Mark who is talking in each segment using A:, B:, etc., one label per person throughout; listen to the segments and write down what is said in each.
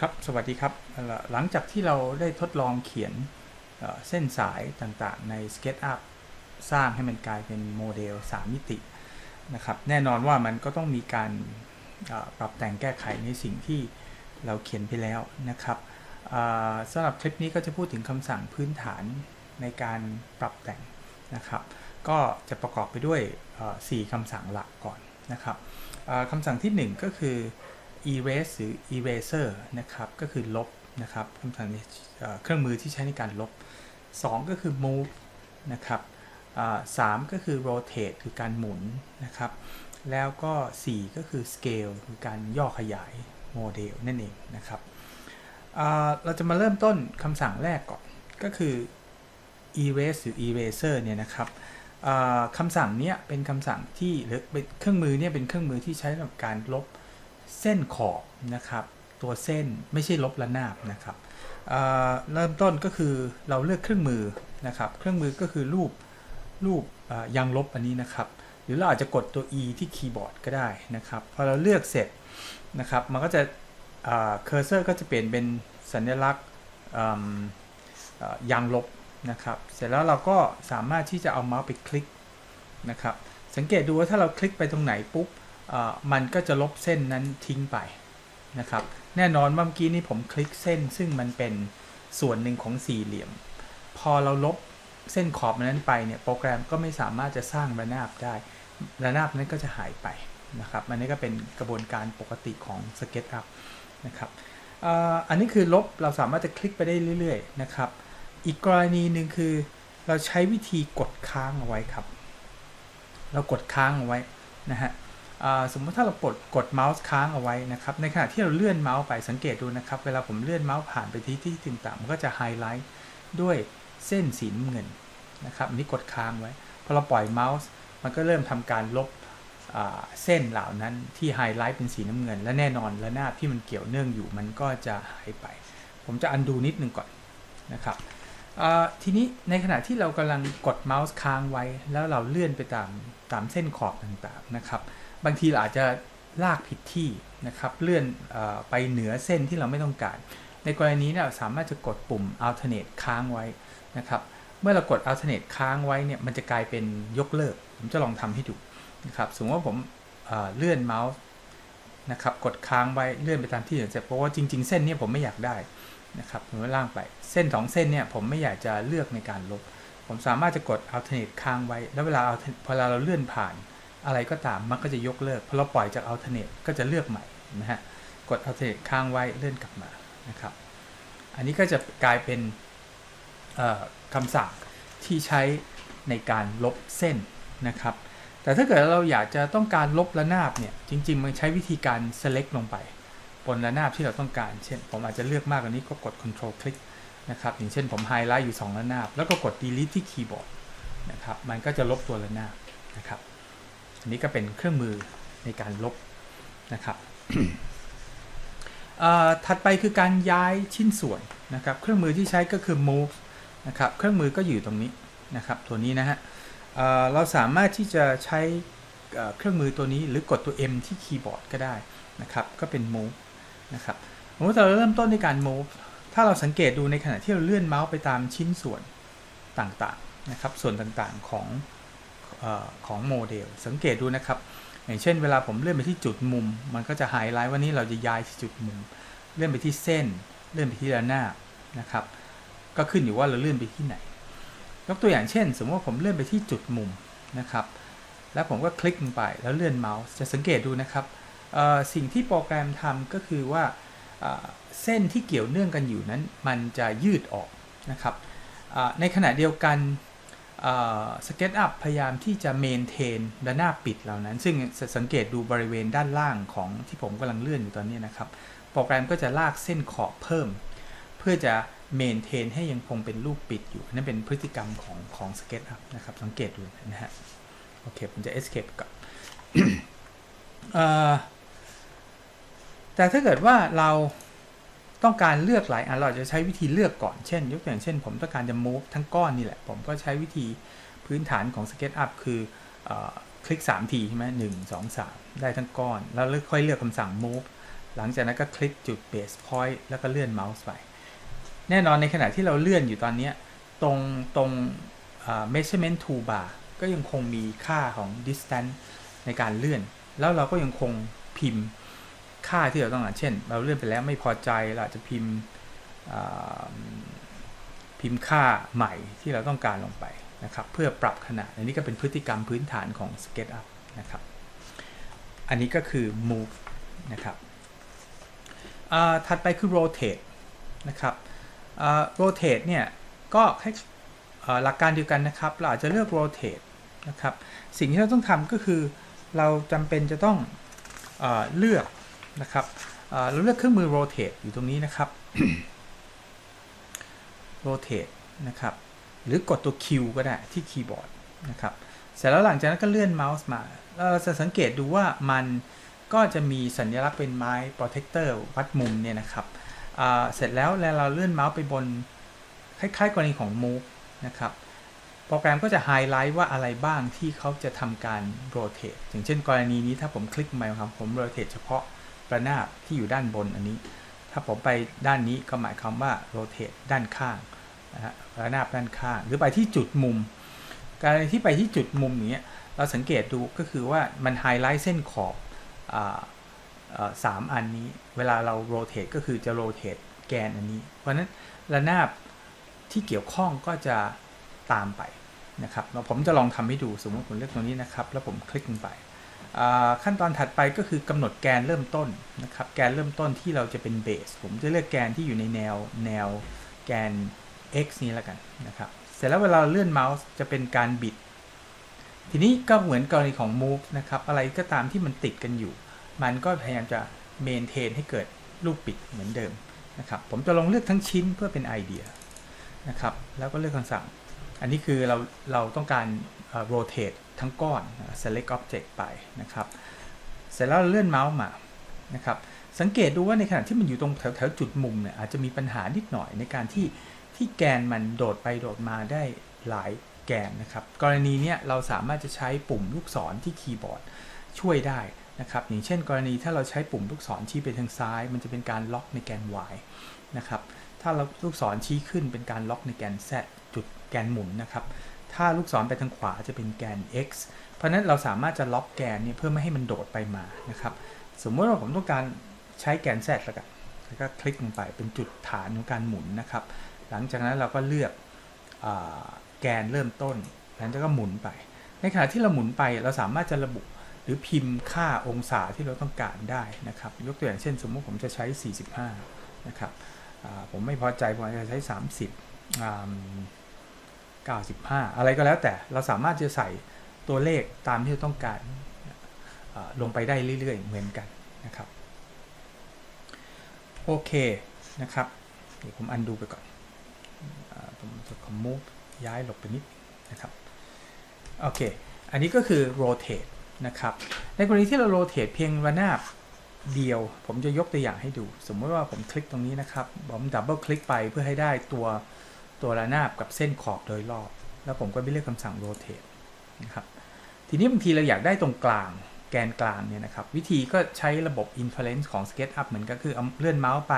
A: ครับ สวัสดีครับ หลังจากที่เราได้ทดลองเขียนเส้นสายต่างๆ ใน SketchUp สร้างให้มันกลายเป็นโมเดล 3 มิตินะครับ แน่นอนว่ามันก็ต้องมีการปรับแต่งแก้ไขในสิ่งที่เราเขียนไปแล้วนะครับสำหรับคลิปนี้ก็จะพูดถึงคำสั่งพื้นฐานในการปรับแต่งนะครับ ก็จะประกอบไปด้วย 4คำสั่งหลักก่อนนะครับคำสั่งทีหนึ่1 ก็คือ erase หรือ eraser นะครับ ก็คือลบนะครับคำสั่งนี้เครื่องมือที่ใช้ในการลบ 2 ก็คือ move นะครับสามก็คือ rotate คือการหมุนนะครับ แล้วก็ 4 ก็คือ scale คือการย่อขยายโมเดลนั่นเองนะครับเราจะมาเริ่มต้นคำสั่งแรกก่อน ก็คือ erase หรือ eraser เนี่ยนะครับคำสั่งเนี้ยเป็นคำสั่งที่หรือเป็นเครื่องมือเนี่ยเป็นเครื่องมือที่ใช้สำหรับการลบ เส้นขอบนะครับ ตัวเส้นไม่ใช่ลบระนาบนะครับเเริ่มต้นก็คือเราเลือกเครื่องมือนะครับ เครื่องมือก็คือรูปรูปยางลบอันนี้นะครับ หรือเราอาจจะกดตัว E ที่คีย์บอร์ดก็ได้นะครับ พอเราเลือกเสร็จนะครับ มันก็จะเคอร์เซอร์ก็จะเปลี่ยนเป็นสัญลักษณ์ยางลบนะครับ เสร็จแล้วเราก็สามารถที่จะเอาเมาส์ไปคลิกนะครับ สังเกตดูว่าถ้าเราคลิกไปตรงไหนปุ๊บ มันก็จะลบเส้นนั้นทิ้งไปนะครับ แน่นอนเมื่อกี้นี้ผมคลิกเส้นซึ่งมันเป็นส่วนหนึ่งของสี่เหลี่ยม พอเราลบเส้นขอบนั้นไปเนี่ยโปรแกรมก็ไม่สามารถจะสร้างระนาบได้ ระนาบนั้นก็จะหายไปนะครับ อันนี้ก็เป็นกระบวนการปกติของ SketchUp นะครับอ,อันนี้คือลบเราสามารถจะคลิกไปได้เรื่อยๆนะครับ อีกกรณีหนึ่งคือเราใช้วิธีกดค้างเอาไว้ครับ เรากดค้างเอาไว้นะฮะ สมมติถ้าเรากดกดเมาส์ค้างเอาไว้นะครับ ในขณะที่เราเลื่อนเมาส์ไปสังเกตดูนะครับ เวลาผมเลื่อนเมาส์ผ่านไปที่ที่ต่างๆมันก็จะไฮไลท์ด้วยเส้นสีน้ำเงินนะครับอันนี้กดค้างไว้พอเราปล่อยเมาส์มันก็เริ่มทำการลบเส้นเหล่านั้นที่ไฮไลท์เป็นสีน้ำเงิน และแน่นอนระหน้าที่มันเกี่ยวเนื่องอยู่มันก็จะหายไป ผมจะอันดูนิดนึงก่อนนะครับทีนี้ในขณะที่เรากำลังกดเมาส์ค้างไว้ แล้วเราเลื่อนไปตามตามเส้นขอบต่างๆนะครับ บางทีเราอาจจะลากผิดที่นะครับ เลื่อนอไปเหนือเส้นที่เราไม่ต้องการ ในกรณีนี้เราสามารถจะกดปุ่ม alternate ค้างไว้นะครับ เมื่อเรากด alternate ค้างไว้เนี่ย มันจะกลายเป็นยกเลิก ผมจะลองทำให้ดูนะครับ สมมติว่าผมเเลื่อนเมาส์นะครับ กดค้างไว้เลื่อนไปตามที่อื่นเสร็จเพราะว่าจริง ๆ เส้นนี้ผมไม่อยากได้นะครับผมล่างไป เส้นสองเส้นเนี่ยผมไม่อยากจะเลือกในการลบ ผมสามารถจะกด alternate ค้างไว้ แล้วเวลาพอเราเลื่อนผ่าน อะไรก็ตามมันก็จะยกเลิกพอเราปล่อยจาก alternate ก็จะเลือกใหม่นะฮะกด alternate ค้างไว้เลื่อนกลับมานะครับ อันนี้ก็จะกลายเป็นคำสั่งที่ใช้ในการลบเส้นนะครับ แต่ถ้าเกิดเราอยากจะต้องการลบระนาบเนี่ยจริง ๆ มันใช้วิธีการ select ลงไปบนระนาบที่เราต้องการ เช่น ผมอาจจะเลือกมากกว่านี้ก็กด control click นะครับ อย่างเช่นผมไฮไลท์อยู่ 2 ระนาบ แล้วก็กด delete ที่คีย์บอร์ดนะครับ มันก็จะลบตัวระนาบนะครับ อันนี้ก็เป็นเครื่องมือในการลบนะครับถัดไปคือการย้ายชิ้นส่วนนะครับ เครื่องมือที่ใช้ก็คือ move นะครับ เครื่องมือก็อยู่ตรงนี้นะครับ ตัวนี้นะฮะเเราสามารถที่จะใช้เครื่องมือตัวนี้หรือกดตัว M ที่คีย์บอร์ดก็ได้นะครับ ก็เป็น move นะครับสมมติเราเริ่มต้นในการ move ถ้าเราสังเกตดูในขณะที่เราเลื่อนเมาส์ไปตามชิ้นส่วนต่างๆนะครับ ส่วนต่างๆของ ของโมเดล สังเกตดูนะครับ อย่างเช่นเวลาผมเลื่อนไปที่จุดมุม มันก็จะไฮไลท์ว่านี้เราจะย้ายที่จุดมุม เลื่อนไปที่เส้น เลื่อนไปที่ระนาบนะครับ ก็ขึ้นอยู่ว่าเราเลื่อนไปที่ไหน ยกตัวอย่างเช่น สมมติว่าผมเลื่อนไปที่จุดมุมนะครับ แล้วผมก็คลิกลงไปแล้วเลื่อนเมาส์ จะสังเกตดูนะครับ สิ่งที่โปรแกรมทำก็คือว่าเส้นที่เกี่ยวเนื่องกันอยู่นั้น มันจะยืดออกนะครับในขณะเดียวกัน สเก็ตอัพพยายามที่จะเมนเทนระนหน้าปิดเหล่านั้น ซึ่งสังเกตดูบริเวณด้านล่างของที่ผมกำลังเลื่อนอยู่ตอนนี้นะครับ โปรแกรมก็จะลากเส้นขอบเพิ่ม เพื่อจะเมนเทนให้ยังคงเป็นรูปปิดอยู่ นั่นเป็นพฤติกรรมของของ SketchUp นะครับ สังเกตดูนะฮะ โอเค ผมจะ escape ก่อนเอ่อแต่ถ้าเกิดว่าเรา ต้องการเลือกหลายอันเราจะใช้วิธีเลือกก่อนเช่น ยกตัวอย่างเช่น ผมต้องการจะ move ทั้งก้อนนี่แหละ ผมก็ใช้วิธีพื้นฐานของ SketchUp คืออคลิก 3 ทีใช่ไหมหนึ่งสองสามได้ทั้งก้อน แล้วค่อยเลือกคำสั่ง move หลังจากนั้นก็คลิกจุด base point แล้วก็เลื่อนเมาส์ไป แน่นอนในขณะที่เราเลื่อนอยู่ตอนนี้ตรงตรง measurement toolbar ก็ยังคงมีค่าของ distance ในการเลื่อน แล้วเราก็ยังคงพิมพ์ ค่าที่เราต้องการเช่น เราเลื่อนไปแล้วไม่พอใจเราอาจจะพิมพ์พิมพ์ค่าใหม่ที่เราต้องการลงไปนะครับ เพื่อปรับขนาด อันนี้ก็เป็นพฤติกรรมพื้นฐานของ SketchUp นะครับ อันนี้ก็คือ move นะครับถัดไปคือ rotate นะครับ rotate เนี่ยก็หลักการเดียวกันนะครับ เราอาจจะเลือก rotate นะครับ สิ่งที่เราต้องทำก็คือเราจำเป็นจะต้องอเลือก นะครับเราเลือกเครื่องมือ rotate อยู่ตรงนี้นะครับ rotate นะครับ หรือกดตัว Q ก็ได้ที่คีย์บอร์ดนะครับ เสร็จแล้วหลังจากนั้นก็เลื่อนเมาส์มา เราจะสังเกตดูว่ามันก็จะมีสัญลักษณ์เป็นไม้ protector วัดมุมเนี่ยนะครับ เสร็จแล้วแล้วเราเลื่อนเมาส์ไปบนคล้ายๆ กรณีของ move นะครับ โปรแกรมก็จะไฮไลท์ว่าอะไรบ้างที่เขาจะทำการ rotate อย่างเช่นกรณีนี้ถ้าผมคลิกไปครับผม rotate เฉพาะ ระนาบที่อยู่ด้านบนอันนี้ ถ้าผมไปด้านนี้ก็หมายความว่า rotate ด้านข้างนะฮะระนาบด้านข้าง หรือไปที่จุดมุม การที่ไปที่จุดมุมอย่างเงี้ยเราสังเกตดูก็คือว่ามันไฮไลท์เส้นขอบสามอันนี้ เวลาเรา rotate ก็คือจะ rotate แกนอันนี้ เพราะนั้นระนาบที่เกี่ยวข้องก็จะตามไปนะครับแล้วผมจะลองทำให้ดูสมมติผมเลือกตรงนี้นะครับ แล้วผมคลิกลงไป ขั้นตอนถัดไปก็คือกำหนดแกนเริ่มต้นนะครับแกนเริ่มต้นที่เราจะเป็นเบสผมจะเลือกแกนที่อยู่ในแนวแนวแกน x นี้แล้วกันนะครับเสร็จแล้วเวลาเลื่อนเมาส์จะเป็นการบิด ทีนี้ก็เหมือนกรณีของ move นะครับอะไรก็ตามที่มันติดกันอยู่ มันก็พยายามจะ maintain ให้เกิดรูปปิดเหมือนเดิมนะครับผมจะลองเลือกทั้งชิ้นเพื่อเป็นไอเดียนะครับแล้วก็เลือกคำสั่ง อันนี้คือเราเราต้องการ rotate ทั้งก้อน select object ไปนะครับ เสร็จแล้วเราเลื่อนเมาส์มานะครับสังเกตดูว่าในขณะที่มันอยู่ตรงแถวแถวจุดมุมเนี่ยอาจจะมีปัญหานิดหน่อยในการที่ที่แกนมันโดดไปโดดมาได้หลายแกนนะครับ กรณีเนี้ยเราสามารถจะใช้ปุ่มลูกศรที่คีย์บอร์ดช่วยได้นะครับ อย่างเช่น กรณีถ้าเราใช้ปุ่มลูกศรชี้ไปทางซ้าย มันจะเป็นการล็อกในแกน y นะครับ ถ้าเราลูกศรชี้ขึ้นเป็นการล็อกในแกน z จุด แกนหมุนนะครับ ถ้าลูกศรไปทางขวาจะเป็นแกน x เพราะนั้นเราสามารถจะล็อกแกนนี่ยเพื่อไม่ให้มันโดดไปมานะครับ สมมติว่าผมต้องการใช้แกน z แล้วกันแล้วก็คลิกลงไปเป็นจุดฐานของการหมุนนะครับ หลังจากนั้นเราก็เลือกอแกนเริ่มต้นแล้วก็หมุนไป ในขณะที่เราหมุนไปเราสามารถจะระบุหรือพิมพ์ค่าองศาที่เราต้องการได้นะครับ ยกตัวอย่างเช่น สมมติผมจะใช้ 45 นะครับผมไม่พอใจผมอาจจะใช้ 30 95 อะไรก็แล้วแต่เราสามารถจะใส่ตัวเลขตามที่เราต้องการลงไปได้เรื่อย ๆ เหมือนกันนะครับโอเคนะครับเดี๋ยวผมอันดูไปก่อนผมจะคอมมูฟย้ายหลบไปนิดนะครับโอเค อันนี้ก็คือ rotate นะครับ ในกรณีที่เรา rotate เพียงระนาบเดียว ผมจะยกตัวอย่างให้ดู สมมติว่าผมคลิกตรงนี้นะครับ ผมดับเบิลคลิกไปเพื่อให้ได้ตัว ตัวระนาบกับเส้นขอบโดยรอบ แล้วผมก็ไปเลือกคำสั่ง rotate นะครับทีนี้บางทีเราอยากได้ตรงกลางแกนกลางเนี่ยนะครับ วิธีก็ใช้ระบบ inference ของ SketchUp เหมือนกันคือเอาเลื่อนเมาส์ไป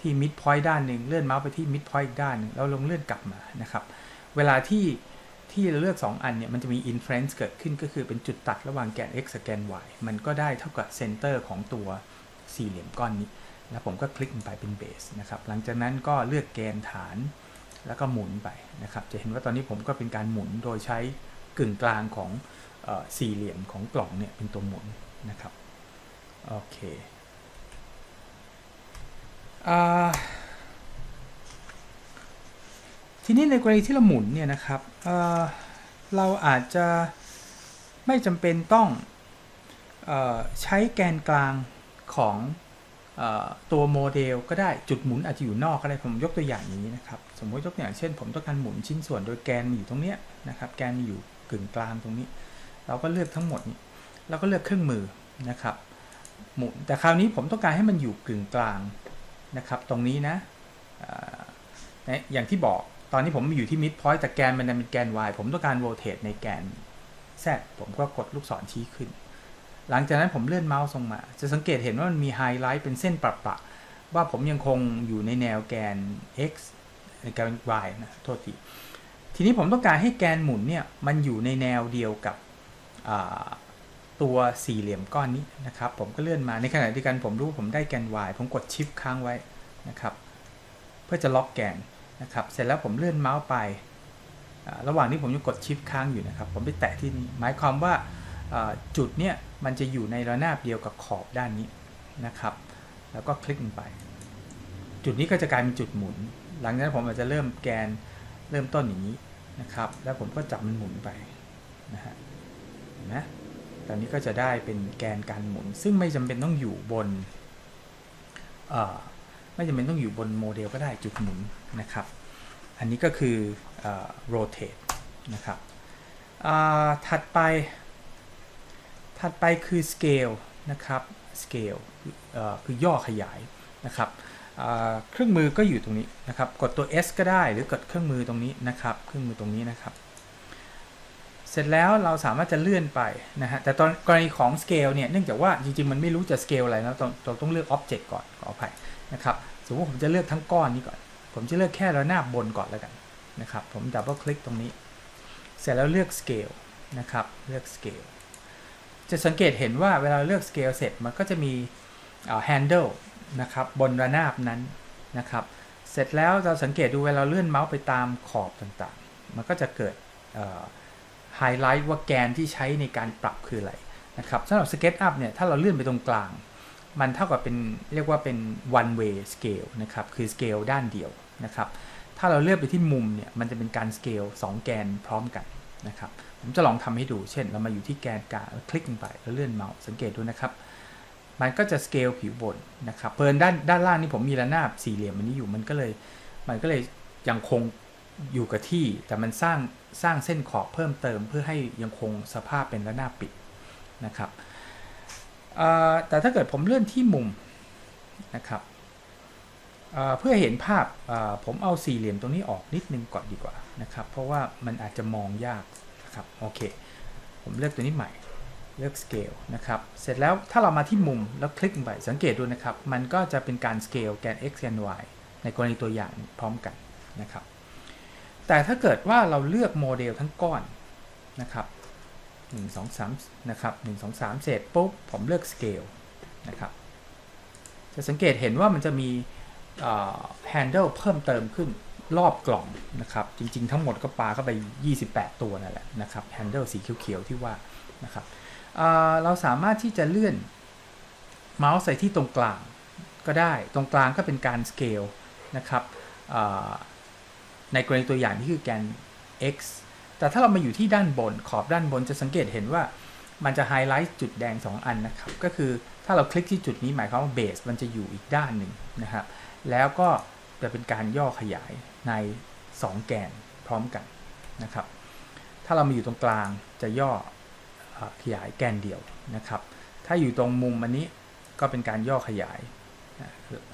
A: ที่ mid point ด้านหนึ่งเลื่อนเมาส์ไปที่ mid point อีกด้านหนึ่งแล้วลงเลื่อนกลับมานะครับ เวลาที่ที่เราเลือก 2 อันเนี่ยมันจะมี inference เกิดขึ้นก็คือเป็นจุดตัดระหว่างแกน x กับแกน y มันก็ได้เท่ากับ center ของตัวสี่เหลี่ยมก้อนนี้ แล้วผมก็คลิกลงไปเป็น base นะครับ หลังจากนั้นก็เลือกแกนฐาน แล้วก็หมุนไปนะครับ จะเห็นว่าตอนนี้ผมก็เป็นการหมุนโดยใช้กึ่งกลางของออสี่เหลี่ยมของกล่องเนี่ยเป็นตัวหมุนนะครับ โอเคทีนี้ในกรณีที่เราหมุนเนี่ยนะครับเเราอาจจะไม่จำเป็นต้องอใช้แกนกลางของ ตัวโมเดลก็ได้จุดหมุนอาจจะอยู่นอกก็ได้ผมยกตัวอย่างอย่างนี้นะครับ สมมติยกตัวอย่างเช่น ผมต้องการหมุนชิ้นส่วนโดยแกนมีอยู่ตรงเนี้ยนะครับ แกนมีอยู่กึ่งกลางตรงนี้ เราก็เลือกทั้งหมดนี้เราก็เลือกเครื่องมือนะครับ หมุนแต่คราวนี้ผมต้องการให้มันอยู่กึ่งกลางนะครับ ตรงนี้นะอ่านะอย่างที่บอกตอนนี้ผมอยู่ที่ mid point แต่แกนมันเป็นแกน y ผมต้องการ rotate ในแกน z ผมก็กดลูกศรชี้ขึ้น หลังจากนั้นผมเลื่อนเมาส์ลงมา จะสังเกตเห็นว่ามันมีไฮไลท์เป็นเส้นประว่าผมยังคงอยู่ในแนวแกน x แกน y นะโทษที ทีนี้ผมต้องการให้แกนหมุนเนี่ย มันอยู่ในแนวเดียวกับตัวสี่เหลี่ยมก้อนนี้นะครับ ผมก็เลื่อนมาในขณะเดียวกันผมรู้ผมได้แกน y ผมกดชิปค้างไว้นะครับ เพื่อจะล็อกแกนนะครับ เสร็จแล้วผมเลื่อนเมาส์ไประหว่างนี้ผมยังกดชิปค้างอยู่นะครับ ผมไปแตะที่นี่หมายความว่าจุดเนี่ย มันจะอยู่ในระนาบเดียวกับขอบด้านนี้นะครับ แล้วก็คลิกลงไป จุดนี้ก็จะกลายเป็นจุดหมุน หลังจากนั้นผมอาจจะเริ่มแกนเริ่มต้นอย่างนี้นะครับ แล้วผมก็จับมันหมุนไปนะฮะเห็นไหมตอนนี้ก็จะได้เป็นแกนการหมุน ซึ่งไม่จำเป็นต้องอยู่บนเอ่อไม่จำเป็นต้องอยู่บนโมเดลก็ได้จุดหมุนนะครับ อันนี้ก็คืออ rotate นะครับถัดไป ถัดไปคือ scale นะครับ scale คือย่อขยายนะครับเครื่องมือก็อยู่ตรงนี้นะครับ กดตัว S ก็ได้หรือกดเครื่องมือตรงนี้นะครับ เครื่องมือตรงนี้นะครับ เสร็จแล้วเราสามารถจะเลื่อนไปนะฮะแต่ตอนกรณีของ scale เนี่ยเนื่องจากว่าจริงๆ มันไม่รู้จะ scale อะไรนะต้องเราต้องเลือก object ก่อนขออภัยนะครับสมมติผมจะเลือกทั้งก้อนนี้ก่อน ผมจะเลือกแค่ระนาบบนก่อนแล้วกันนะครับ ผมดับเบิลคลิกตรงนี้ เสร็จแล้วเลือก scale นะครับ เลือก scale จะสังเกตเห็นว่าเวลาเลือก scale เสร็จมันก็จะมี handle นะครับบนระนาบนั้นนะครับ เสร็จแล้วเราสังเกตดูเวลาเราเลื่อนเมาส์ไปตามขอบต่างๆ มันก็จะเกิดไฮไลท์ว่าแกนที่ใช้ในการปรับคืออะไรนะครับสำหรับ SketchUp เนี่ยถ้าเราเลื่อนไปตรงกลาง มันเท่ากับเป็นเรียกว่าเป็น one way scale นะครับคือ scale ด้านเดียวนะครับถ้าเราเลื่อนไปที่มุมเนี่ยมันจะเป็นการ scale 2 แกนพร้อมกันนะครับ ผมจะลองทำให้ดู เช่น เรามาอยู่ที่แกนกลางคลิกลงไปแล้วเลื่อนเมาส์สังเกตดูนะครับ มันก็จะสเกลผิวบนนะครับเพลินด้านด้านล่างนี่ผมมีระนาบสี่เหลี่ยมมันนี้อยู่มันก็เลย มันก็เลยยังคงอยู่กับที่ แต่มันสร้างสร้างเส้นขอบเพิ่มเติม เพื่อให้ยังคงสภาพเป็นระนาบปิดนะครับแต่ถ้าเกิดผมเลื่อนที่มุมนะครับเพื่อเห็นภาพผมเอาสี่เหลี่ยมตรงนี้ออกนิดนึงก่อนดีกว่านะครับ เพราะว่ามันอาจจะมองยาก นะครับ โอเค ผมเลือกตัวนี้ใหม่ เลือก scale นะครับ เสร็จแล้วถ้าเรามาที่มุมแล้วคลิกลงไป สังเกตดูนะครับ มันก็จะเป็นการ scale แกน x แกน y ในกรณีตัวอย่างพร้อมกันนะครับ แต่ถ้าเกิดว่าเราเลือกโมเดลทั้งก้อนนะครับ1 2 3นะครับ1 2 3 เสร็จปุ๊บ ผมเลือก scale นะครับ จะสังเกตเห็นว่ามันจะมี handle เพิ่มเติมขึ้น รอบกล่องนะครับ จริง ๆ ทั้งหมดก็ปลาเข้าไป 28 ตัวนั่นแหละนะครับ handle สีเขียวๆที่ว่านะครับเราสามารถที่จะเลื่อนเมาส์ใส่ที่ตรงกลางก็ได้ ตรงกลางก็เป็นการสเกลนะครับในกรณีตัวอย่างที่คือแกน x แต่ถ้าเรามาอยู่ที่ด้านบนขอบด้านบนจะสังเกตเห็นว่ามันจะไฮไลท์จุดแดง 2 อันนะครับ ก็คือถ้าเราคลิกที่จุดนี้หมายความว่าเบสมันจะอยู่อีกด้านหนึ่งนะครับ แล้วก็จะเป็นการย่อขยาย ใน 2 แกนพร้อมกันนะครับ ถ้าเรามาอยู่ตรงกลางจะย่อขยายแกนเดียวนะครับ ถ้าอยู่ตรงมุมอันนี้ก็เป็นการย่อขยาย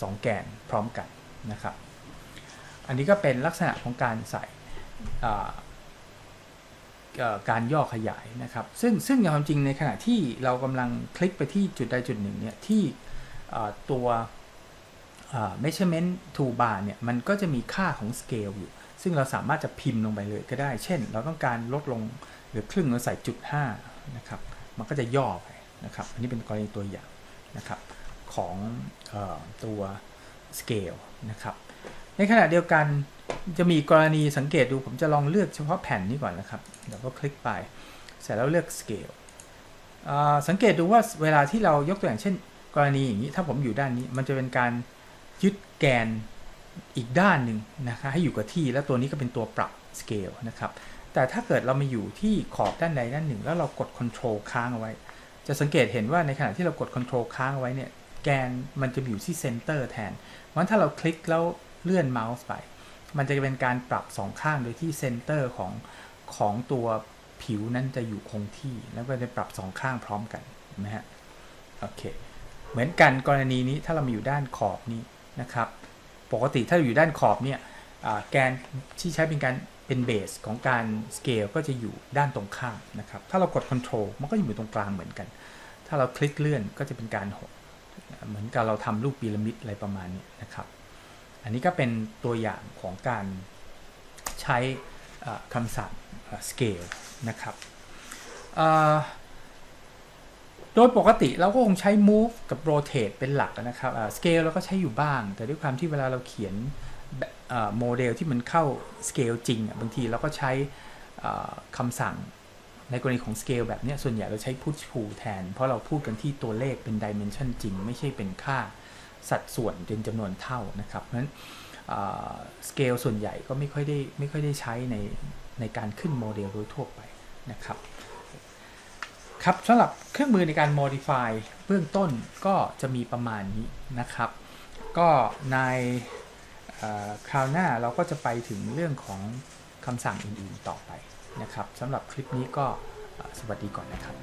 A: สองแกนพร้อมกันนะครับ อันนี้ก็เป็นลักษณะของการใส่การย่อขยายนะครับ ซึ่งซึ่งความจริงในขณะที่เรากำลังคลิกไปที่จุดใดจุดหนึ่งเนี่ยที่ตัว measurement toolbar เนี่ยมันก็จะมีค่าของ scale อยู่ ซึ่งเราสามารถจะพิมพ์ลงไปเลยก็ได้ เช่น เราต้องการลดลงหรือครึ่งเราใส่จุด5นะครับ มันก็จะย่อไปนะครับ อันนี้เป็นกรณีตัวอย่างนะครับของออตัว scale นะครับ ในขณะเดียวกันจะมีกรณีสังเกตดูผมจะลองเลือกเฉพาะแผ่นนี้ก่อนนะครับเดี๋ยวก็คลิกไป เสร็จแล้วเลือก scale สังเกตดูว่าเวลาที่เรายกตัวอย่างเช่น กรณีอย่างนี้ ถ้าผมอยู่ด้านนี้ มันจะเป็นการ ยึดแกนอีกด้านหนึ่งนะคะให้อยู่กับที่แล้วตัวนี้ก็เป็นตัวปรับ scale นะครับแต่ถ้าเกิดเรามาอยู่ที่ขอบด้านใดด้านหนึ่ง แล้วเรากด Control ค้างเอาไว้ จะสังเกตเห็นว่าในขณะที่เรากด Control ค้างเอาไว้เนี่ยแกนมันจะอยู่ที่เซนเตอร์แทนเพราะถ้าเราคลิกแล้วเลื่อนเมาส์ไป มันจะเป็นการปรับสองข้างโดยที่เซนเตอร์ของของตัวผิวนั้นจะอยู่คงที่ แล้วก็จะปรับสองข้างพร้อมกันนะฮะโอเคเหมือนกันกรณีนี้ถ้าเรามาอยู่ด้านขอบนี้ นะครับ ปกติถ้าเราอยู่ด้านขอบเนี่ยแกนที่ใช้เป็นการเป็นเบสของการสเกลก็จะอยู่ด้านตรงข้ามนะครับ ถ้าเรากด Control มันก็อยู่ตรงกลางเหมือนกัน ถ้าเราคลิกเลื่อนก็จะเป็นการหดเหมือนกับเราทำรูปพีระมิดอะไรประมาณนี้นะครับ อันนี้ก็เป็นตัวอย่างของการใช้คำสั่งเอ่อ scale นะครับ โดยปกติเราก็คงใช้ move กับ rotate เป็นหลักนะครับ scale เราก็ใช้อยู่บ้าง แต่ด้วยความที่เวลาเราเขียนโมเดลที่มันเข้า scale จริงอะบางทีเราก็ใช้คำสั่งในกรณีของ scale แบบนี้ส่วนใหญ่เราใช้ push pull แทน เพราะเราพูดกันที่ตัวเลขเป็น dimension จริง ไม่ใช่เป็นค่าสัดส่วนเป็นจำนวนเท่านะครับเพราะฉะนั้นสเกลส่วนใหญ่ก็ไม่ค่อยได้ไม่ค่อยได้ใช้ในในการขึ้นโมเดลโดยทั่วไปนะครับ ครับสำหรับเครื่องมือในการ modify เบื้องต้นก็จะมีประมาณนี้นะครับ ก็ในคราวหน้าเราก็จะไปถึงเรื่องของคำสั่งอื่นๆต่อไปนะครับสำหรับคลิปนี้ก็สวัสดีก่อนนะครับ